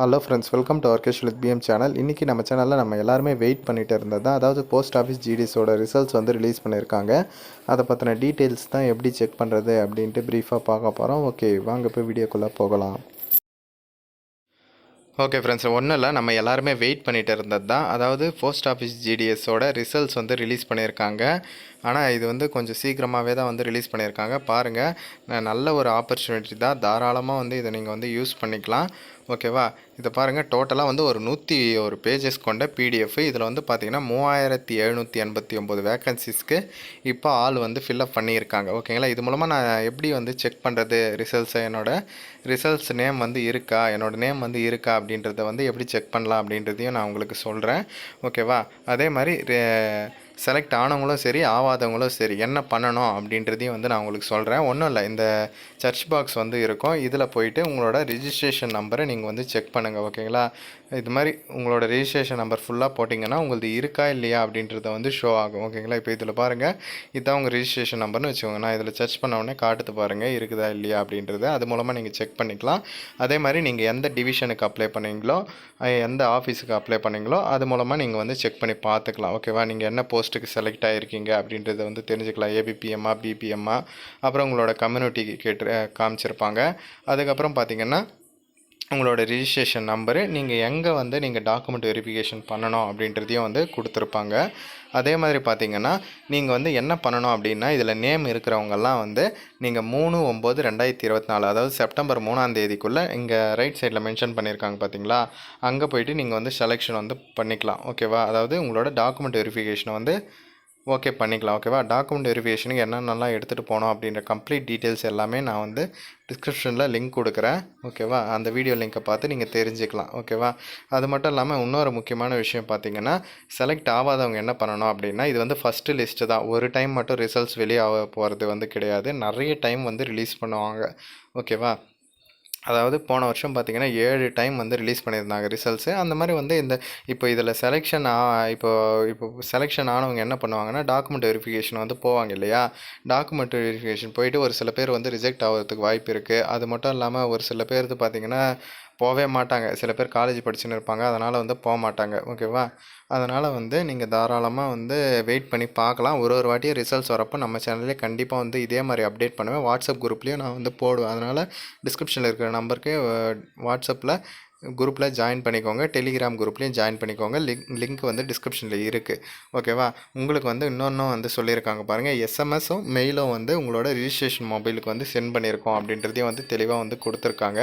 Hello friends welcome to ஆர்கேஷ் with PM channel இன்றைக்கி நம்ம சேனலில் நம்ம எல்லாருமே வெயிட் பண்ணிட்டு இருந்தது தான். அதாவது போஸ்ட் ஆஃபீஸ் ஜிடிஸோட ரிசல்ட்ஸ் வந்து ரிலீஸ் பண்ணியிருக்காங்க அதை பற்றின டீட்டெயில்ஸ் தான் எப்படி செக் பண்ணுறது அப்படின்ட்டு ப்ரீஃபாக பார்க்க போகிறோம் ஓகே வாங்க போய் வீடியோக்குள்ளே போகலாம். ஓகே ஃப்ரெண்ட்ஸ் ஒன்றும் இல்லை. நம்ம எல்லாருமே வெயிட் பண்ணிட்டு இருந்தது தான். அதாவது போஸ்ட் ஆஃபீஸ் ஜிடிஎஸோட ரிசல்ட்ஸ் வந்து ரிலீஸ் பண்ணியிருக்காங்க ஆனால் இது வந்து கொஞ்சம் சீக்கிரமாகவே தான் வந்து ரிலீஸ் பண்ணியிருக்காங்க பாருங்கள் நல்ல ஒரு ஆப்பர்ச்சுனிட்டி தான். தாராளமாக வந்து இதை நீங்கள் வந்து யூஸ் பண்ணிக்கலாம். ஓகேவா? இதை பாருங்கள் டோட்டலாக வந்து ஒரு நூற்றி ஒரு பேஜஸ் கொண்ட பிடிஎஃப் இதில் வந்து பார்த்தீங்கன்னா மூவாயிரத்தி எழுநூற்றி எண்பத்தி ஒம்பது வேக்கன்சிஸ்க்கு இப்போ ஆள் வந்து ஃபில்அப் பண்ணியிருக்காங்க. ஓகேங்களா? இது மூலமாக நான் எப்படி வந்து செக் பண்ணுறது ரிசல்ட்ஸை என்னோட ரிசல்ட்ஸ் நேம் வந்து இருக்கா? என்னோடய நேம் வந்து இருக்கா? அப்படின்றத வந்து எப்படி செக் பண்ணலாம்? அப்படின்றதையும் நான் உங்களுக்கு சொல்கிறேன் ஓகேவா? அதே மாதிரி செலக்ட் ஆனவங்களும் சரி ஆகாதவங்களும் சரி என்ன பண்ணணும் அப்படின்றதையும் வந்து நான் உங்களுக்கு சொல்கிறேன் ஒன்றும் இல்லை இந்த சர்ச் பாக்ஸ் வந்து இருக்கும். இதில் போயிட்டு உங்களோட ரிஜிஸ்ட்ரேஷன் நம்பரை நீங்கள் வந்து செக் பண்ணுங்கள் ஓகேங்களா இது மாதிரி உங்களோட ரிஜிஸ்ட்ரேஷன் நம்பர் ஃபுல்லாக போட்டிங்கன்னா உங்களது இருக்கா இல்லையா அப்படின்றத வந்து ஷோ ஆகும் ஓகேங்களா இப்போ இதில் பாருங்கள் இதுதான் உங்கள் ரிஜிஸ்ட்ரேஷன் நம்பர்னு வச்சுக்கோங்க. நான் இதில் சர்ச் பண்ண உடனே காட்டுது பாருங்கள் இருக்குதா இல்லையா அப்படின்றது. அது மூலமாக நீங்கள் செக் பண்ணிக்கலாம். அதே மாதிரி நீங்கள் எந்த டிவிஷனுக்கு அப்ளை பண்ணீங்களோ எந்த ஆஃபீஸுக்கு அப்ளை பண்ணீங்களோ அது மூலமாக நீங்கள் வந்து செக் பண்ணி பார்த்துக்கலாம் ஓகேவா நீங்கள் என்ன போஸ்ட்டுக்கு செலக்ட் ஆகிருக்கீங்க அப்படின்றத வந்து தெரிஞ்சுக்கலாம். ஏபிபிஎம்மா பிபிஎம்மா அப்புறம் உங்களோட கம்யூனிட்டிக்கு கேட்டு காமிச்சிருப்பாங்க. அதுக்கப்புறம் பார்த்தீங்கன்னா உங்களோட ரிஜிஸ்ட்ரேஷன் நம்பரு நீங்கள் எங்கே வந்து நீங்கள் டாக்குமெண்ட் வெரிஃபிகேஷன் பண்ணணும் அப்படின்றதையும் வந்து கொடுத்துருப்பாங்க. அதே மாதிரி பார்த்தீங்கன்னா நீங்கள் வந்து என்ன பண்ணணும் அப்படின்னா இதில் நேம் இருக்கிறவங்கெல்லாம் வந்து நீங்கள் மூணு ஒம்பது ரெண்டாயிரத்தி இருபத்தி நாலு அதாவது செப்டம்பர் மூணாம் தேதிக்குள்ளே இங்கே ரைட் சைடில் மென்ஷன் பண்ணியிருக்காங்க பார்த்தீங்களா அங்கே போயிட்டு நீங்கள் வந்து செலெக்ஷன் வந்து பண்ணிக்கலாம். ஓகேவா அதாவது உங்களோட டாக்குமெண்ட் வெரிஃபிகேஷனை வந்து ஓகே பண்ணிக்கலாம். ஓகேவா? டாக்குமெண்ட் வெரிஃபிகேஷனுக்கு என்னென்னலாம் எடுத்துகிட்டு போனோம் அப்படின்ற கம்ப்ளீட் டீட்டெயில்ஸ் எல்லாமே நான் வந்து டிஸ்கிரிப்ஷனில் லிங்க் கொடுக்குறேன். ஓகேவா? அந்த வீடியோ லிங்க்கை பார்த்து நீங்கள் தெரிஞ்சுக்கலாம். ஓகேவா? அது மட்டும் இல்லாமல் இன்னொரு முக்கியமான விஷயம் பார்த்தீங்கன்னா செலக்ட் ஆகாதவங்க என்ன பண்ணணும் அப்படின்னா இது வந்து ஃபஸ்ட்டு லிஸ்ட்டு தான். ஒரு டைம் மட்டும் ரிசல்ட்ஸ் வெளியே ஆக போகிறது வந்து கிடையாது. நிறைய டைம் வந்து ரிலீஸ் பண்ணுவாங்க. ஓகேவா? அதாவது போன வருஷம் பார்த்தீங்கன்னா ஏழு டைம் வந்து ரிலீஸ் பண்ணியிருந்தாங்க ரிசல்ட்ஸு. அந்த மாதிரி வந்து இந்த இப்போ இதில் செலெக்ஷன் ஆ இப்போ இப்போ செலெக்ஷன் ஆனவங்க என்ன பண்ணுவாங்கன்னா டாக்குமெண்ட் வெரிஃபிகேஷன் வந்து போவாங்க இல்லையா? டாக்குமெண்ட் வெரிஃபிகேஷன் போயிட்டு ஒரு சில பேர் வந்து ரிஜெக்ட் ஆகிறதுக்கு வாய்ப்பு இருக்குது அது மட்டும் இல்லாமல் ஒரு சில பேர் பார்த்திங்கன்னா போகவே மாட்டாங்க. சில பேர் காலேஜ் படிச்சுன்னு இருப்பாங்க. அதனால் வந்து போக மாட்டாங்க. ஓகேவா அதனால் வந்து நீங்கள் தாராளமாக வந்து வெயிட் பண்ணி பார்க்கலாம். ஒரு ஒரு வாட்டியும் ரிசல்ட்ஸ் வரப்போ நம்ம சேனல்லே கண்டிப்பாக வந்து இதே மாதிரி அப்டேட் பண்ணுவேன். வாட்ஸ்அப் குரூப்லேயும் நான் வந்து போடுவேன். அதனால் டிஸ்கிரிப்ஷனில் இருக்கிற நம்பருக்கு வாட்ஸ்அப்பில் குரூப்பில் ஜாயின் பண்ணிக்கோங்க. டெலிகிராம் குரூப்லேயும் ஜாயின் பண்ணிக்கோங்க. லிங்க் லிங்க் வந்து டிஸ்கிரிப்ஷனில் இருக்குது ஓகேவா உங்களுக்கு வந்து இன்னொன்றும் வந்து சொல்லியிருக்காங்க பாருங்கள் எஸ்எம்எஸும் மெயிலும் வந்து உங்களோட ரிஜிஸ்ட்ரேஷன் மொபைலுக்கு வந்து சென்ட் பண்ணியிருக்கோம் அப்படின்றதையும் வந்து தெளிவாக வந்து கொடுத்துருக்காங்க.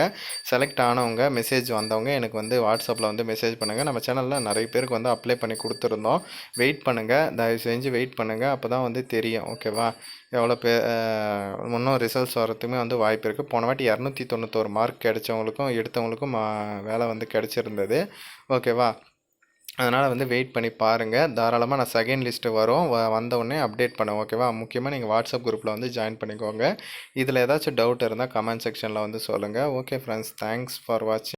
செலக்ட் ஆனவங்க மெசேஜ் வந்தவங்க எனக்கு வந்து வாட்ஸ்அப்பில் வந்து மெசேஜ் பண்ணுங்கள் நம்ம சேனலில் நிறைய பேருக்கு வந்து அப்ளை பண்ணி கொடுத்துருந்தோம். வெயிட் பண்ணுங்கள் தயவு செஞ்சு வெயிட் பண்ணுங்கள் அப்போ தான் வந்து தெரியும். ஓகேவா எவ்வளோ பே இன்னும் ரிசல்ட்ஸ் வரத்துக்குமே வந்து வாய்ப்பு இருக்குது போன வாட்டி இரநூத்தி தொண்ணூத்தோரு மார்க் கிடைச்சவங்களுக்கும் எடுத்தவங்களுக்கும் மா- வேலை வந்து கிடச்சிருந்தது. ஓகேவா அதனால் வந்து வெயிட் பண்ணி பாருங்கள் தாராளமாக நான் செகண்ட் லிஸ்ட்டு வரும். வ வந்த உடனே அப்டேட் பண்ணுவேன். ஓகேவா முக்கியமாக நீங்கள் வாட்ஸ்அப் குரூப்பில் வந்து ஜாயின் பண்ணிக்கோங்க. இதில் ஏதாச்சும் டவுட் இருந்தால் கமெண்ட் செக்ஷனில் வந்து சொல்லுங்கள் ஓகே ஃப்ரெண்ட்ஸ் தேங்க்ஸ் ஃபார் வாட்சிங்